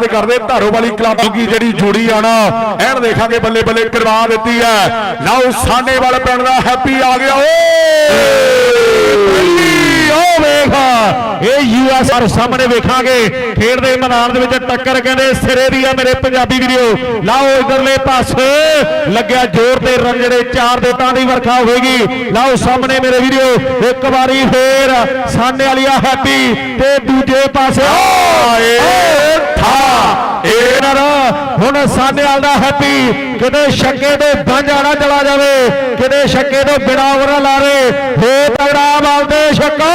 ਧੰਨਵਾਦ ਕਰਦੇ ਧਾਰੋ ਵਾਲੀ ਕਲੱਬ ਦੀ ਜਿਹੜੀ ਜੋੜੀ ਆਣਾ ਐਨ ਦੇਖਾਂਗੇ ਬੱਲੇ ਬੱਲੇ ਕਰਵਾ ਦਿੱਤੀ ਹੈ। ਲਓ ਸਾਨੇ ਵਾਲ ਪਿੰਡ ਦਾ ਹੈਪੀ ਆ ਗਿਆ, ਓਏ! ਉਹ ਵੇਖ। ਇਹ ਯੂਐਸਆਰ ਸਾਹਮਣੇ ਵੇਖਾਂਗੇ। ਖੇਡ ਦੇ ਮੈਦਾਨ ਦੇ ਵਿੱਚ ਟੱਕਰ ਕਹਿੰਦੇ ਸਿਰੇ ਦੀ ਆ ਮੇਰੇ ਪੰਜਾਬੀ ਵੀਰੋ। ਲਾਓ ਇਧਰਲੇ ਪਾਸੇ। ਲੱਗਿਆ ਜ਼ੋਰ ਤੇ ਰਨ ਜਿਹੜੇ ਚਾਰ ਦੇ ਤਾਂ ਦੀ ਵਰਖਾ ਹੋਏਗੀ। ਲਾਓ ਸਾਹਮਣੇ ਮੇਰੇ ਵੀਰੋ। ਇੱਕ ਵਾਰੀ ਫੇਰ ਸਾਹਨੇ ਵਾਲੀਆ ਹੈਪੀ ਤੇ ਦੂਜੇ ਪਾਸੇ ਆਏ ਠਾ ਇਹ ਹੁਣ ਸਾਹਨੇ ਵਾਲਾ ਹੈਪੀ ਕਿਤੇ ਛੱਕੇ ਤੋਂ ਬਾਂਝਾੜਾ ਚਲਾ ਜਾਵੇ। ਕਿਤੇ ਛੱਕੇ ਤੋਂ ਬਿਨਾ ਓਵਰ ਲਾ ਰੇ ਹੋ ਤਗੜਾ ਬਾਲ ਤੇ ਛੱਕਾ।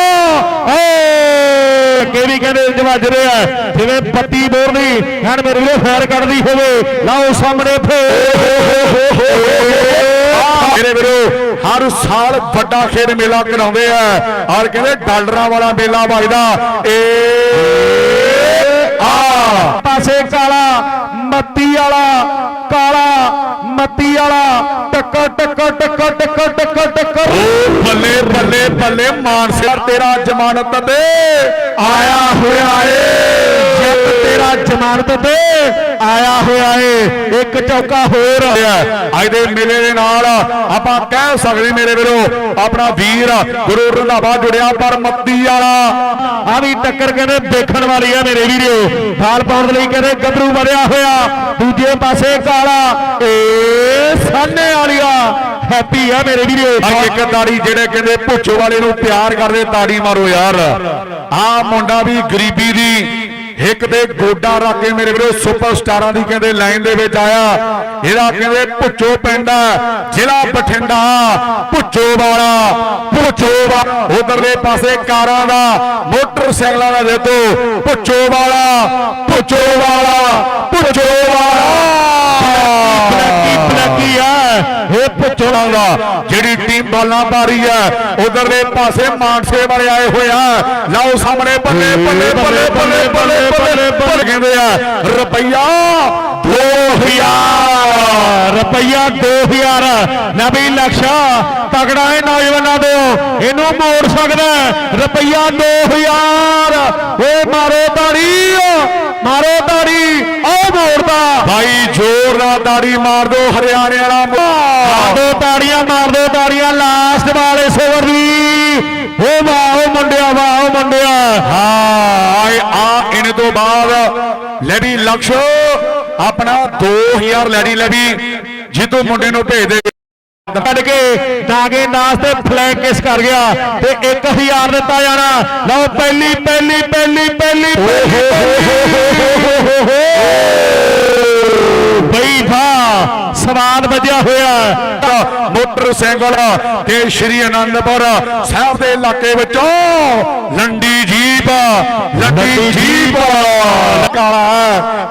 ਕੇ ਵੀ ਕਹਿੰਦੇ ਇੰਜ ਰਿਹਾ ਜਿਵੇਂ ਬੱਤੀ ਬੋਰਦੀ ਐਨ ਮੇਰੇ ਵੀਰੋ ਫਾਇਰ ਕੱਢਦੀ ਹੋਵੇ। ਲਾਓ ਸਾਹਮਣੇ ਮੇਰੇ ਵੀਰੋ, ਹਰ ਸਾਲ ਵੱਡਾ ਖੇਡ ਮੇਲਾ ਕਰਾਉਂਦੇ ਆ। ਔਰ ਕਹਿੰਦੇ ਡਾਲਰਾਂ ਵਾਲਾ ਮੇਲਾ ਵਜਦਾ। ਏ, ਆ। ਪਾਸੇ ਕਾਲਾ, ਮੱਤੀ ਵਾਲਾ, ਕਾਲਾ, ਮੱਤੀ ਵਾਲਾ, ਟੱਕਰ ਟੱਕਰ ਟੱਕਰ ਟੱਕਰ ਟੱਕਰ ਟੱਕਰ। ਬੱਲੇ ਬੱਲੇ ਤੇਰਾ ਜ਼ਮਾਨਤ ਤੇ ਆਇਆ ਹੋਇਆ ਏ ਜੱਟ ਤੇਰਾ ਜ਼ਮਾਨਤ ਤੇ ਆਇਆ ਹੋਇਆ ਏ, ਇੱਕ ਚੌਕਾ ਹੋਰ ਅੱਜ ਦੇ ਮੇਲੇ ਦੇ ਨਾਲ ਆਪਾਂ ਕਹਿ ਸਕਦੇ ਮੇਰੇ ਵੀਰੋ, ਆਪਣਾ ਵੀਰ ਗੁਰੂ ਰੰਧਾਵਾ ਜੁੜਿਆ ਪਰ ਮੱਤੀ ਵਾਲਾ। ਆ ਵੀ ਟੱਕਰ ਕਹਿੰਦੇ ਦੇਖਣ ਵਾਲੀ ਆ ਮੇਰੇ ਵੀਰੋ। ਫਾਲ ਪਾਉਣ ਦੇ ਲਈ ਕਹਿੰਦੇ ਗੱਭਰੂ ਵੜਿਆ ਹੋਇਆ। ਦੂਜੇ ਪਾਸੇ ਕਾਲਾ, ਏ ਸਾਨੇ ਵਾਲੀਆ। ਹੈਪੀ ਆ ਮੇਰੇ ਵੀਰੋ। ਅੱਜ ਇੱਕ ਤਾੜੀ ਜਿਹੜੇ ਕਹਿੰਦੇ ਭੁੱਚੋ ਵਾਲੇ ਨੂੰ ਪਿਆਰ ਕਰਦੇ ਤਾੜੀ ਮਾਰੋ ਯਾਰ। ਆ ਮੁੰਡਾ ਵੀ ਗਰੀਬੀ ਦੀ ਇੱਕ ਤੇ ਗੋਡਾ ਰੱਖ ਕੇ ਮੇਰੇ ਵੀਰੋ ਸੁਪਰਸਟਾਰਾਂ ਦੀ ਕਹਿੰਦੇ ਲਾਈਨ ਦੇ ਵਿੱਚ ਆਇਆ। ਇਹਦਾ ਕਹਿੰਦੇ ਭੁੱਚੋ ਪਿੰਡ ਜ਼ਿਲ੍ਹਾ ਬਠਿੰਡਾ ਭੁੱਚੋ ਵਾਲਾ ਭੁੱਚੋ ਉਧਰਲੇ ਪਾਸੇ ਕਾਰਾਂ ਦਾ ਮੋਟਰਸਾਈਕਲਾਂ ਦਾ ਦੇਖੋ ਭੁੱਚੋ ਵਾਲਾ ਭੁੱਚੋ ਵਾਲਾ ਭੁੱਚੋ ਬਲੈਕੀ 16 ਦਾ ਜਿਹੜੀ ਟੀਮ ਬਾਲਾਂ ਪਾਰੀ ਹੈ, ਉਧਰਲੇ ਪਾਸੇ ਮਾਨਸੇ ਵਾਲੇ ਆਏ ਹੋਏ ਆ। ਲਓ ਸਾਹਮਣੇ ਬੱਲੇ ਬੱਲੇ ਬੱਲੇ ਬੱਲੇ ਬੱਲੇ ਬੱਲੇ ਬੱਲੇ ਕਹਿੰਦੇ ਆ, ਰੁਪਈਆ 2000 ਰੁਪਈਆ 2000 ਨਬੀ ਲਖਸ਼ਾ ਤਕੜਾ ਹੈ ਨੌਜਵਾਨਾਂ ਦੇ ਇਹਨੂੰ ਮੋੜ ਸਕਦਾ ਰੁਪਈਆ 2000 ਓਏ ਮਾਰੋ ਤਾੜੀ ਮਾਰੋ ਤਾੜੀ। ਭਾਈ ਜ਼ੋਰ ਨਾਲ ਦਾੜੀ ਮਾਰ ਦੋ ਹਰਿਆਣੇ ਵਾਲਾ ਮਾਰ ਤਾੜੀਆਂ ਮਾਰ ਦੋ ਤਾੜੀਆਂ ਲਾਸਟ ਬਾਲ ਇਸ ਓਵਰ ਦੀ। ਓ ਵਾਹ ਓ ਮੁੰਡਿਆ ਵਾਹ ਓ ਮੁੰਡਿਆ। ਹਾਂ ਆਏ ਆ ਇਹਨੇ ਤੋਂ ਬਾਅਦ ਲੈਡੀ ਲਕਸ਼ ਆਪਣਾ 2000 ਲੈਡੀ ਲੈਡੀ ਜਿੱਦੋਂ ਮੁੰਡੇ ਨੂੰ ਭੇਜ ਦੇ। ਕੱਢ ਕੇ ਦਾਗੇ ਨਾਸ ਤੇ ਫਲੈਗ ਕਿਸ ਕਰ ਗਿਆ ਤੇ 1000 ਦਿੱਤਾ ਜਾਣਾ। ਲਓ ਪਹਿਲੀ ਪਹਿਲੀ ਪਹਿਲੀ ਪਹਿਲੀ। ਵੱਜਿਆ ਹੋਇਆ ਮੋਟਰਸਾਈਕਲ ਤੇ ਸ਼੍ਰੀ ਅਨੰਦਪੁਰ ਸਾਹਿਬ ਦੇ ਇਲਾਕੇ ਵਿੱਚੋਂ ਲੰਡੀ ਜੀਪ ਲੰਡੀ ਜੀਪ। ਕਾਲਾ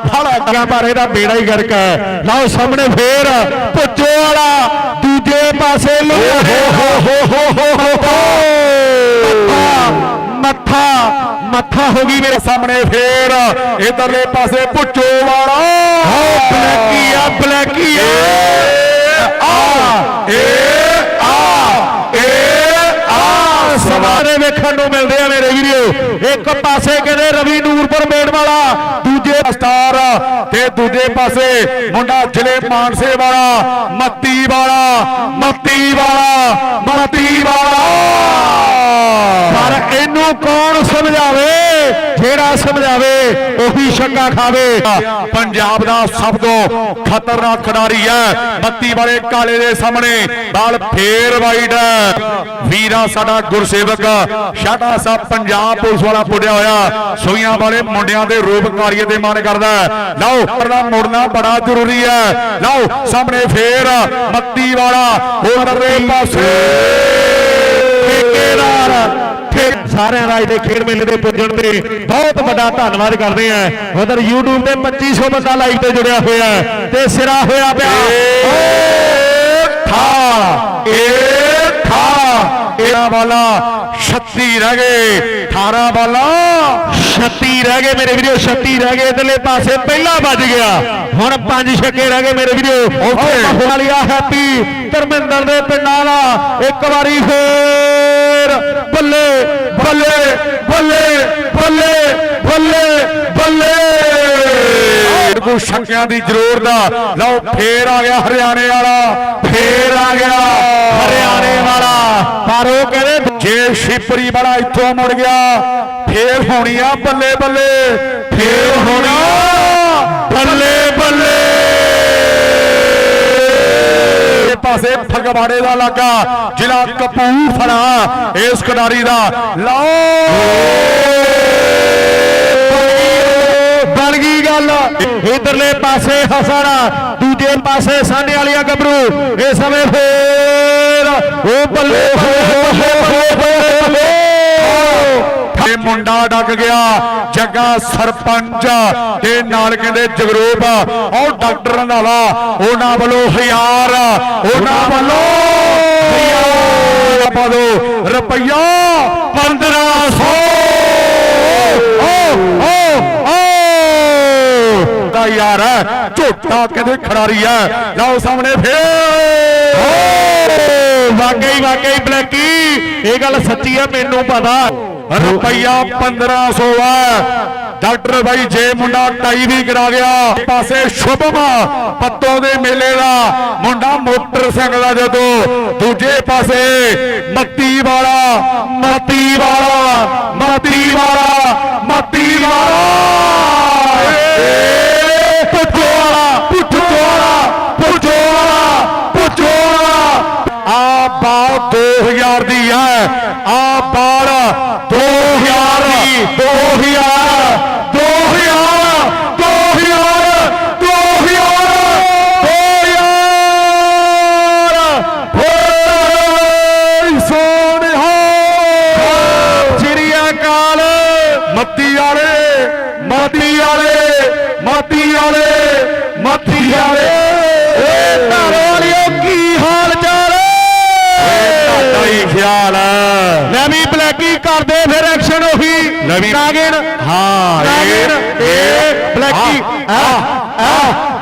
ਫੜਾ ਗਿਆ ਪਰ ਇਹਦਾ ਬੇੜਾ ਹੀ ਗਰਕ ਹੈ। ਲਓ ਸਾਹਮਣੇ ਫੇਰ ਭੁੱਜੋ ਵਾਲਾ ਦੂਜੇ ਪਾਸੇ ਲੋ। ਹੋ ਹੋ ਹੋ ਹੋ ਹੋ। ਮੱਥਾ ਹੋ ਗਈ ਮੇਰੇ ਸਾਹਮਣੇ ਫੇਰ। ਇਧਰਲੇ ਪਾਸੇ ਪੁੱਛੋ ਵਾਲਾ। ਹੋ ਬਲੈਕੀ ਆ ਬਲੈਕੀ ਆ। ਆ ਏ ਆ ਏ ਆ। ਸਵਾਰੇ ਵੇਖਣ ਨੂੰ ਮਿਲਦੇ ਆ ਮੇਰੇ ਵੀਰੋ। ਇੱਕ ਪਾਸੇ ਕਹਿੰਦੇ ਰਵੀ ਨੂਰਪੁਰ ਮੇੜ ਵਾਲਾ ਦੂਜੇ ਸਟਾਰ ਤੇ ਦੂਜੇ ਪਾਸੇ ਮੁੰਡਾ ਜ਼ਿਲ੍ਹੇ ਮਾਨਸੇ ਵਾਲਾ ਮੱਤੀ ਵਾਲਾ ਮੱਤੀ ਵਾਲਾ ਮੱਤੀ ਵਾਲਾ। ਪਰ ਕੌਣ ਸਮਝਾਵੇ? ਜਿਹੜਾ ਸਮਝਾਵੇ, ਉਹੀ ਛੱਕਾ ਖਾਵੇ। ਪੰਜਾਬ ਦਾ ਸਭ ਤੋਂ ਖਤਰਨਾਕ ਖਿਡਾਰੀ ਹੈ। ਬੱਤੀ ਵਾਲੇ ਕਾਲੇ ਦੇ ਸਾਹਮਣੇ। ਬਾਲ ਫੇਰ ਵਾਈਡ ਵੀਰਾ ਸਾਡਾ ਗੁਰਸੇਵਕ ਸ਼ਾਟਾ ਸਾਹਿਬ ਪੰਜਾਬ ਪੁਲਿਸ ਵਾਲਾ ਪੁੱਡਿਆ ਹੋਇਆ। ਸੋਈਆਂ ਵਾਲੇ ਮੁੰਡਿਆਂ ਦੇ ਰੂਪਕਾਰੀਏ ਤੇ ਮਨ ਕਰਦਾ ਹੈ। ਲਓ, ਪਰਦਾ ਮੁੜਨਾ ਬੜਾ ਜ਼ਰੂਰੀ ਹੈ। ਲਓ, ਸਾਹਮਣੇ ਫੇਰ ਮੱਤੀ ਵਾਲਾ ਉਧਰਲੇ ਪਾਸੇ। ਠੇਕੇਦਾਰ, ਠੇਕ ਸਾਰਿਆਂ ਰਾਜ ਦੇ ਖੇਡ ਮੇਲੇ ਦੇ ਪੁੱਜਣ ਤੇ ਬਹੁਤ ਵੱਡਾ ਧੰਨਵਾਦ ਕਰਦੇ ਆ। ਉਧਰ YouTube ਤੇ 2500 ਬੰਦਾ ਲਾਈਵ ਤੇ ਜੁੜਿਆ ਹੋਇਆ ਤੇ ਸਿਰਾ ਹੋਇਆ ਪਿਆ। ਥਾ ਏ ਥਾ ਇਹਨਾਂ ਵਾਲਾ 36 ਰਹਿ ਗਏ 18 ਵਾਲਾ 36 ਰਹਿ ਗਏ ਮੇਰੇ ਵੀਰੋ 36 ਰਹਿ ਗਏ ਇਧਰਲੇ ਪਾਸੇ ਪਹਿਲਾ ਵੱਜ ਗਿਆ। ਹੁਣ ਪੰਜ ਛੱਕੇ ਰਹਿ ਗਏ ਮੇਰੇ ਵੀਰੋ। ਓਕੇ। ਵਾਲੀਆ ਹੈਪੀ ਧਰਮਿੰਦਰ ਦੇ ਪਿੰਡਾਂ ਦਾ ਇੱਕ ਵਾਰੀ ਫੇਰ ਬੱਲੇ ਬੱਲੇ ਬੱਲੇ ਬੱਲੇ ਬੱਲੇ ਬੱਲੇ। ਕੋ ਛੱਕਿਆਂ ਦੀ ਜ਼ਰੂਰਤ ਆ। ਲਓ ਫੇਰ ਆ ਗਿਆ ਹਰਿਆਣੇ ਵਾਲਾ ਫੇਰ ਆ ਗਿਆ ਹਰਿਆਣੇ ਵਾਲਾ। ਪਰ ਉਹ ਕਹਿੰਦੇ ਜੇ ਸ਼ਿਪਰੀ ਵਾਲਾ ਇੱਥੋਂ ਮੁੜ ਗਿਆ ਫੇਰ ਹੋਣੀ ਆ ਬੱਲੇ ਬੱਲੇ। ਫੇਰ ਹੋਣੀ ਆ ਬੱਲੇ ਬੱਲੇ ਇਹ ਪਾਸੇ ਫਗਵਾੜੇ ਦਾ ਲਾਗਾ ਜ਼ਿਲ੍ਹਾ ਕਪੂਰਥਲਾ ਇਸ ਖਿਡਾਰੀ ਦਾ ਲਓ ਬਣ ਗਈ ਗੱਲ ਇਧਰਲੇ ਪਾਸੇ ਹਸਣਾ ਦੂਜੇ ਪਾਸੇ ਸਾਹਨੇ ਵਾਲੀਆਂ ਗੱਭਰੂ ਇਸ ਸਮੇਂ ਫੇਰ ਉਹ ਬੱਲੇ ਬੱਲੇ ਬੱਲੇ ਬੱਲੇ ਮੁੰਡਾ ਡੱਕ ਗਿਆ, ਜੱਗਾ ਸਰਪੰਚ। ਤੇ ਨਾਲ ਕਹਿੰਦੇ ਜਗਰੂਪ, ਉਹ ਡਾਕਟਰ ਰੰਧਾਵਾ ਉਹਨਾਂ ਵੱਲੋਂ ਹਜ਼ਾਰ ਉਹਨਾਂ ਵੱਲੋਂ ਹਜ਼ਾਰ ਪਾ ਦਿਓ ਰੁਪਈਆ 1500 ਓ ਓ ਓ। ਦਾ ਯਾਰ, ਝੋਟਾ ਕਹਿੰਦੇ ਖਿਡਾਰੀ ਹੈ। ਲਓ ਸਾਹਮਣੇ ਫੇਰ। ਵਾਕਈ ਵਾਕਈ ਬਲੈਕੀ, ਇਹ ਗੱਲ ਸੱਚੀ ਆ, ਮੈਨੂੰ ਪਤਾ। ਰੁਪਈਆ 1500 ਆ। ਡਾਕਟਰ ਬਾਈ, ਜੇ ਮੁੰਡਾ ਟਾਈ ਵੀ ਕਰਾ ਗਿਆ, ਪਾਸੇ ਸ਼ੁਭਮ ਪੱਤੋਂ ਦੇ ਮੇਲੇ ਦਾ। ਮੁੰਡਾ ਮੋਟਰਸਾਈਕਲ ਦਾ ਜਦੋਂ ਦੂਜੇ ਪਾਸੇ ਮੱਤੀ ਮੱਤੀ ਵਾਲਾ ਹੈ। ਆ ਬਾਲ 2000 ਹੈ ਲੈ ਵੀ ਬਲੈਕੀ ਕਰਦੇ ਫਿਰ ਐਕਸ਼ਨ ਉਹੀ। ਨਾਗਿਨ ਹਾਂ ਨਾਗਿਨ ਇਹ ਬਲੈਕੀ। ਆ ਆ